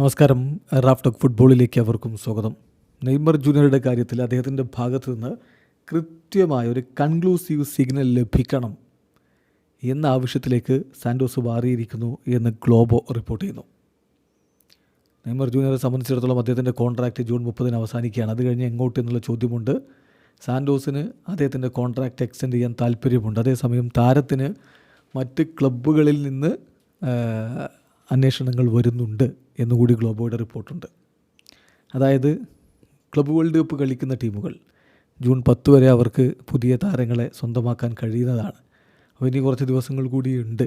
നമസ്കാരം. Raf talk ഫുട്ബോളിലേക്ക് അവർക്കും സ്വാഗതം. നെയ്മർ ജൂനിയറുടെ കാര്യത്തിൽ അദ്ദേഹത്തിന്റെ ഭാഗത്തു നിന്ന് കൃത്യമായ ഒരു കൺക്ലൂസീവ് സിഗ്നൽ ലഭിക്കണം എന്ന ആവശ്യത്തിലേക്ക് സാൻഡോസ് മാറിയിരിക്കുന്നു എന്ന് ഗ്ലോബോ റിപ്പോർട്ട് ചെയ്യുന്നു. നെയ്മർ ജൂനിയറെ സംബന്ധിച്ചിടത്തോളം അദ്ദേഹത്തിന്റെ കോൺട്രാക്റ്റ് ജൂൺ മുപ്പതിന് അവസാനിക്കുകയാണ്. അത് കഴിഞ്ഞ് എങ്ങോട്ട് എന്നുള്ള ചോദ്യമുണ്ട്. സാൻഡോസിന് അദ്ദേഹത്തിന്റെ കോൺട്രാക്റ്റ് എക്സ്റ്റെൻഡ് ചെയ്യാൻ താല്പര്യമുണ്ട്. അതേസമയം താരത്തിന് മറ്റ് ക്ലബ്ബുകളിൽ നിന്ന് അന്വേഷണങ്ങൾ വരുന്നുണ്ട് എന്നുകൂടി ഗ്ലോബോയുടെ റിപ്പോർട്ടുണ്ട്. അതായത് ക്ലബ് വേൾഡ് കപ്പ് കളിക്കുന്ന ടീമുകൾ ജൂൺ പത്ത് വരെ അവർക്ക് പുതിയ താരങ്ങളെ സ്വന്തമാക്കാൻ കഴിയുന്നതാണ്. അപ്പോൾ ഇനി കുറച്ച് ദിവസങ്ങൾ കൂടിയുണ്ട്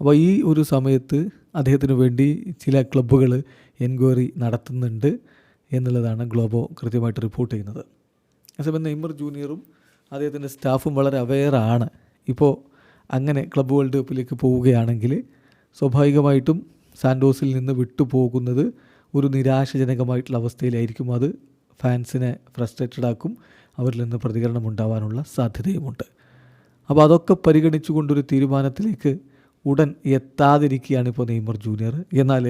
അപ്പോൾ ഈ ഒരു സമയത്ത് അദ്ദേഹത്തിന് വേണ്ടി ചില ക്ലബ്ബുകൾ എൻക്വയറി നടത്തുന്നുണ്ട് എന്നുള്ളതാണ് ഗ്ലോബോ കൃത്യമായിട്ട് റിപ്പോർട്ട് ചെയ്യുന്നത്. അതേസമയം നെയ്മർ ജൂനിയറും അദ്ദേഹത്തിന്റെ സ്റ്റാഫും വളരെ അവെയറാണ് ഇപ്പോൾ അങ്ങനെ ക്ലബ് വേൾഡ് കപ്പിലേക്ക് പോവുകയാണെങ്കിൽ സ്വാഭാവികമായിട്ടും സാൻഡോസിൽ നിന്ന് വിട്ടുപോകുന്നത് ഒരു നിരാശജനകമായിട്ടുള്ള അവസ്ഥയിലായിരിക്കും. അത് ഫാൻസിനെ ഫ്രസ്ട്രേറ്റഡ് ആക്കും അവരിൽ നിന്ന് പ്രതികരണം ഉണ്ടാവാനുള്ള സാധ്യതയുമുണ്ട്. അപ്പോൾ അതൊക്കെ പരിഗണിച്ചുകൊണ്ടൊരു തീരുമാനത്തിലേക്ക് ഉടൻ എത്താതിരിക്കുകയാണ് ഇപ്പോൾ നെയ്മർ ജൂനിയർ. എന്നാൽ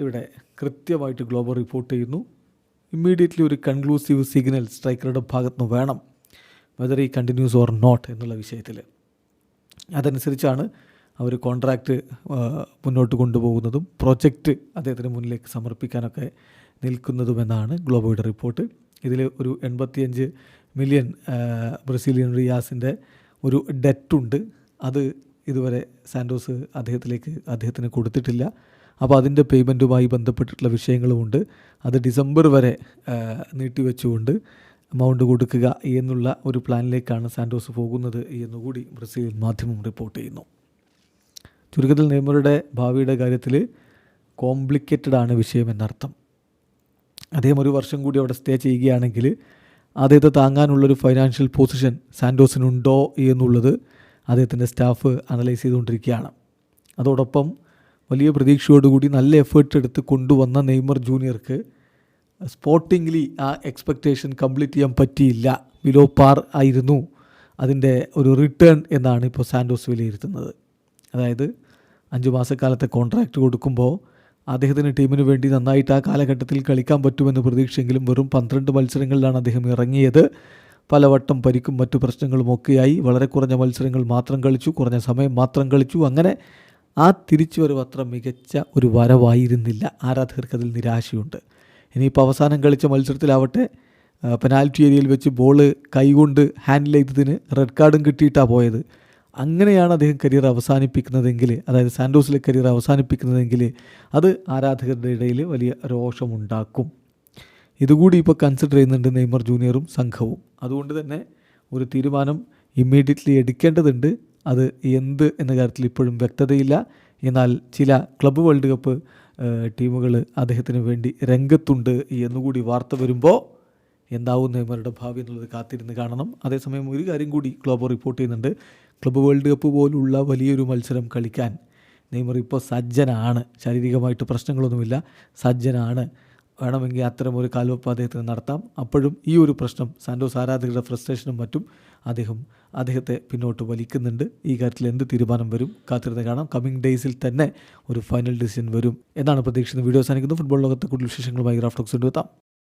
ഇവിടെ കൃത്യമായിട്ട് ഗ്ലോബൽ റിപ്പോർട്ട് ചെയ്യുന്നു. ഇമ്മീഡിയറ്റ്ലി ഒരു കൺക്ലൂസീവ് സിഗ്നൽ സ്ട്രൈക്കറുടെ ഭാഗത്തുനിന്ന് വേണം വെതർ ഈ കണ്ടിന്യൂസ് ഓർ നോട്ട് എന്നുള്ള വിഷയത്തിൽ അതനുസരിച്ചാണ് അവർ കോൺട്രാക്റ്റ് മുന്നോട്ട് കൊണ്ടുപോകുന്നതും പ്രോജക്റ്റ് അദ്ദേഹത്തിന് മുന്നിലേക്ക് സമർപ്പിക്കാനൊക്കെ നിൽക്കുന്നതുമെന്നാണ് ഗ്ലോബോയുടെ റിപ്പോർട്ട്. ഇതിൽ ഒരു എൺപത്തിയഞ്ച് മില്യൺ ബ്രസീലിയൻ റിയാസിന്റെ ഒരു ഡെറ്റുണ്ട്. അത് ഇതുവരെ സാൻഡോസ് അദ്ദേഹത്തിലേക്ക് അദ്ദേഹത്തിന് കൊടുത്തിട്ടില്ല. അപ്പോൾ അതിന്റെ പേയ്മെന്റുമായി ബന്ധപ്പെട്ടിട്ടുള്ള വിഷയങ്ങളുമുണ്ട്. അത് ഡിസംബർ വരെ നീട്ടിവെച്ചുകൊണ്ട് എമൗണ്ട് കൊടുക്കുക എന്നുള്ള ഒരു പ്ലാനിലേക്കാണ് സാൻഡോസ് പോകുന്നത് എന്നുകൂടി ബ്രസീൽ മാധ്യമം റിപ്പോർട്ട് ചെയ്യുന്നു. ചുരുക്കത്തിൽ നെയ്മറുടെ ഭാവിയുടെ കാര്യത്തിൽ കോംപ്ലിക്കേറ്റഡ് ആണ് വിഷയം എന്നർത്ഥം. അദ്ദേഹം ഒരു വർഷം കൂടി അവിടെ സ്റ്റേ ചെയ്യുകയാണെങ്കിൽ അദ്ദേഹത്തെ താങ്ങാനുള്ളൊരു ഫൈനാൻഷ്യൽ പൊസിഷൻ സാൻഡോസിനുണ്ടോ എന്നുള്ളത് അദ്ദേഹത്തിന്റെ സ്റ്റാഫ് അനലൈസ് ചെയ്തുകൊണ്ടിരിക്കുകയാണ്. അതോടൊപ്പം വലിയ പ്രതീക്ഷയോടുകൂടി നല്ല എഫേർട്ട് എടുത്ത് കൊണ്ടുവന്ന നെയ്മർ ജൂനിയർക്ക് സ്പോർട്ടിംഗ്ലി ആ എക്സ്പെക്റ്റേഷൻ കംപ്ലീറ്റ് ചെയ്യാൻ പറ്റിയില്ല. ബിലോ പാർ ആയിരുന്നു അതിന്റെ ഒരു റിട്ടേൺ എന്നാണ് ഇപ്പോൾ സാൻഡോസ് വിലയിരുത്തുന്നത്. അതായത് അഞ്ച് മാസക്കാലത്തെ കോൺട്രാക്റ്റ് കൊടുക്കുമ്പോൾ അദ്ദേഹത്തിന് ടീമിന് വേണ്ടി നന്നായിട്ട് ആ കാലഘട്ടത്തിൽ കളിക്കാൻ പറ്റുമെന്ന് പ്രതീക്ഷയെങ്കിലും വെറും പന്ത്രണ്ട് മത്സരങ്ങളിലാണ് അദ്ദേഹം ഇറങ്ങിയത്. പലവട്ടം പരിക്കും മറ്റു പ്രശ്നങ്ങളും ഒക്കെയായി. വളരെ കുറഞ്ഞ മത്സരങ്ങൾ മാത്രം കളിച്ചു കുറഞ്ഞ സമയം മാത്രം കളിച്ചു. അങ്ങനെ ആ തിരിച്ചുവരവ് അത്ര മികച്ച ഒരു വരവായിരുന്നില്ല. ആരാധകർക്ക് അതിൽ നിരാശയുണ്ട്. ഇനിയിപ്പോൾ അവസാനം കളിച്ച മത്സരത്തിലാവട്ടെ പെനാൽറ്റി ഏരിയയിൽ വെച്ച് ബോൾ കൈകൊണ്ട് ഹാൻഡിൽ ചെയ്തതിന് റെഡ് കാർഡും കിട്ടിയിട്ടാണ് പോയത്. അങ്ങനെയാണ് അദ്ദേഹം കരിയർ അവസാനിപ്പിക്കുന്നതെങ്കിൽ അതായത് സാൻഡോസിലെ കരിയർ അവസാനിപ്പിക്കുന്നതെങ്കിൽ അത് ആരാധകരുടെ ഇടയിൽ വലിയ രോഷമുണ്ടാക്കും. ഇതുകൂടി ഇപ്പോൾ കൺസിഡർ ചെയ്യുന്നുണ്ട് നെയ്മർ ജൂനിയറും സംഘവും. അതുകൊണ്ട് തന്നെ ഒരു തീരുമാനം ഇമ്മീഡിയറ്റ്ലി എടുക്കേണ്ടതുണ്ട്. അത് എന്ത് എന്ന കാര്യത്തിൽ ഇപ്പോഴും വ്യക്തതയില്ല. എന്നാൽ ചില ക്ലബ്ബ് വേൾഡ് കപ്പ് ടീമുകൾ അദ്ദേഹത്തിന് വേണ്ടി രംഗത്തുണ്ട് എന്നുകൂടി വാർത്ത വരുമ്പോൾ എന്താവും നെയ്മറുടെ ഭാവി എന്നുള്ളത് കാത്തിരുന്ന് കാണണം. അതേസമയം ഒരു കാര്യം കൂടി ഗ്ലോബോ റിപ്പോർട്ട് ചെയ്യുന്നുണ്ട്. ക്ലബ്ബ് വേൾഡ് കപ്പ് പോലുള്ള വലിയൊരു മത്സരം കളിക്കാൻ നെയ്മർ ഇപ്പോൾ സജ്ജനാണ്. ശാരീരികമായിട്ട് പ്രശ്നങ്ങളൊന്നുമില്ല. സജ്ജനാണ്. വേണമെങ്കിൽ അത്തരം ഒരു കാൽവെപ്പ് അദ്ദേഹത്തിന് നടത്താം. അപ്പോഴും ഈ ഒരു പ്രശ്നം സാൻഡോസ് ആരാധകരുടെ ഫ്രസ്ട്രേഷനും മറ്റും അദ്ദേഹം അദ്ദേഹത്തെ പിന്നോട്ട് വലിക്കുന്നുണ്ട്. ഈ കാര്യത്തിൽ എന്ത് തീരുമാനം വരും? കാത്തിരുന്ന് കാണാം. കമ്മിങ് ഡേയ്സിൽ തന്നെ ഒരു ഫൈനൽ ഡിസിഷൻ വരും എന്നാണ് പ്രതീക്ഷിക്കുന്നത്. വീഡിയോ സാധിക്കുന്നത് ഫുട്ബോൾ ലോകത്തെ കൂടുതൽ വിശേഷങ്ങളുമായി ഗ്രാഫ്റ്റോക്സ് കൊണ്ടുവെത്താം